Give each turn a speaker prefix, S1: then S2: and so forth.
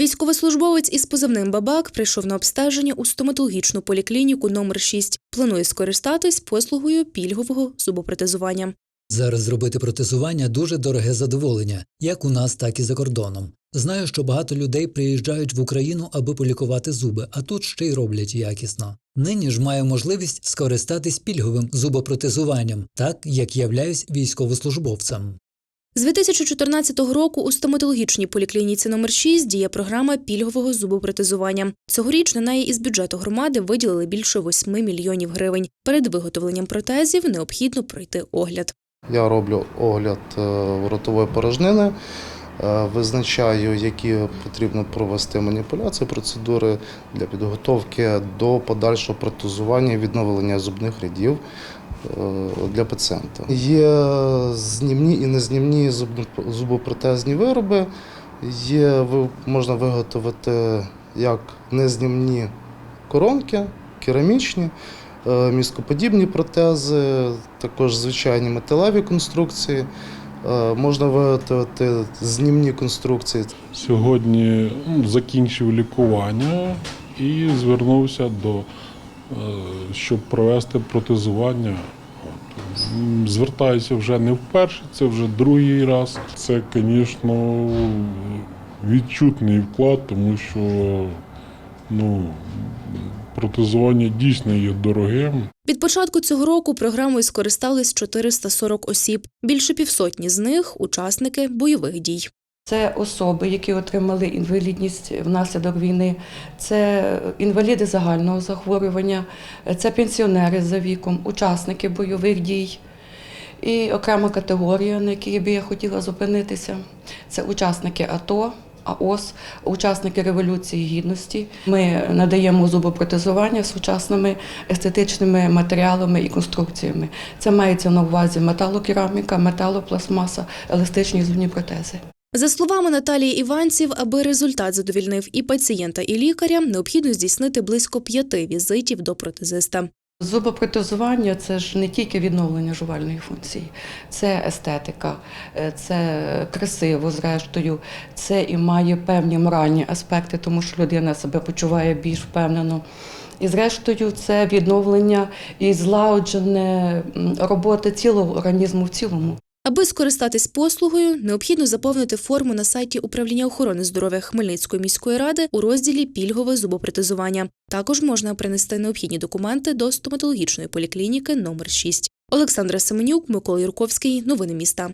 S1: Військовослужбовець із позивним Бабак прийшов на обстеження у стоматологічну поліклініку номер 6 Планує скористатись послугою пільгового зубопротезування.
S2: Зараз зробити протезування дуже дороге задоволення, як у нас, так і за кордоном. Знаю, що багато людей приїжджають в Україну, аби полікувати зуби, а тут ще й роблять якісно. Нині ж маю можливість скористатись пільговим зубопротезуванням, так як являюсь військовослужбовцем.
S1: З 2014 року у стоматологічній поліклініці номер 6 діє програма пільгового зубопротезування. Цьогоріч на неї із бюджету громади виділили більше 8 мільйонів гривень. Перед виготовленням протезів необхідно пройти огляд.
S3: Я роблю огляд е, ротової порожнини, е, визначаю, які потрібно провести маніпуляції, процедури для підготовки до подальшого протезування і відновлення зубних рядів для пацієнта. Є знімні і незнімні зубопротезні вироби. Є, можна виготовити як незнімні коронки, керамічні, е, міскоподібні протези, також звичайні металеві конструкції. Е, Можна виготовити знімні конструкції.
S4: Сьогодні закінчив лікування і звернувся до, е, щоб провести протезування. От. Звертаюся вже не вперше, це вже другий раз. Це, звісно, відчутний вклад, тому що ну, протезування дійсно є дорогим.
S1: Від початку цього року програмою скористались 440 осіб. Більше півсотні з них учасники бойових дій.
S5: Це особи, які отримали інвалідність внаслідок війни, це інваліди загального захворювання, це пенсіонери за віком, учасники бойових дій. І окрема категорія, на якій би я хотіла зупинитися, це учасники АТО, АОС, учасники Революції Гідності. Ми надаємо зубопротезування сучасними естетичними матеріалами і конструкціями. Це мається на увазі металокераміка, металопластмаса, еластичні зубні протези.
S1: За словами Наталії Іванців, аби результат задовільнив і пацієнта, і лікаря, необхідно здійснити близько п'яти візитів до протезиста.
S5: Зубопротезування це ж не тільки відновлення жувальної функції, це естетика, е, це красиво, зрештою, це і має певні моральні аспекти, тому що людина себе почуває більш впевнено. І зрештою, це відновлення і злагоджене роботи цілого організму в цілому.
S1: Аби скористатись послугою, необхідно заповнити форму на сайті управління охорони здоров'я Хмельницької міської ради у розділі Пільгове зубопритизування. Також можна принести необхідні документи до стоматологічної поліклініки номер 6. Олександра Семенюк, Микола Юрковський. Новини міста.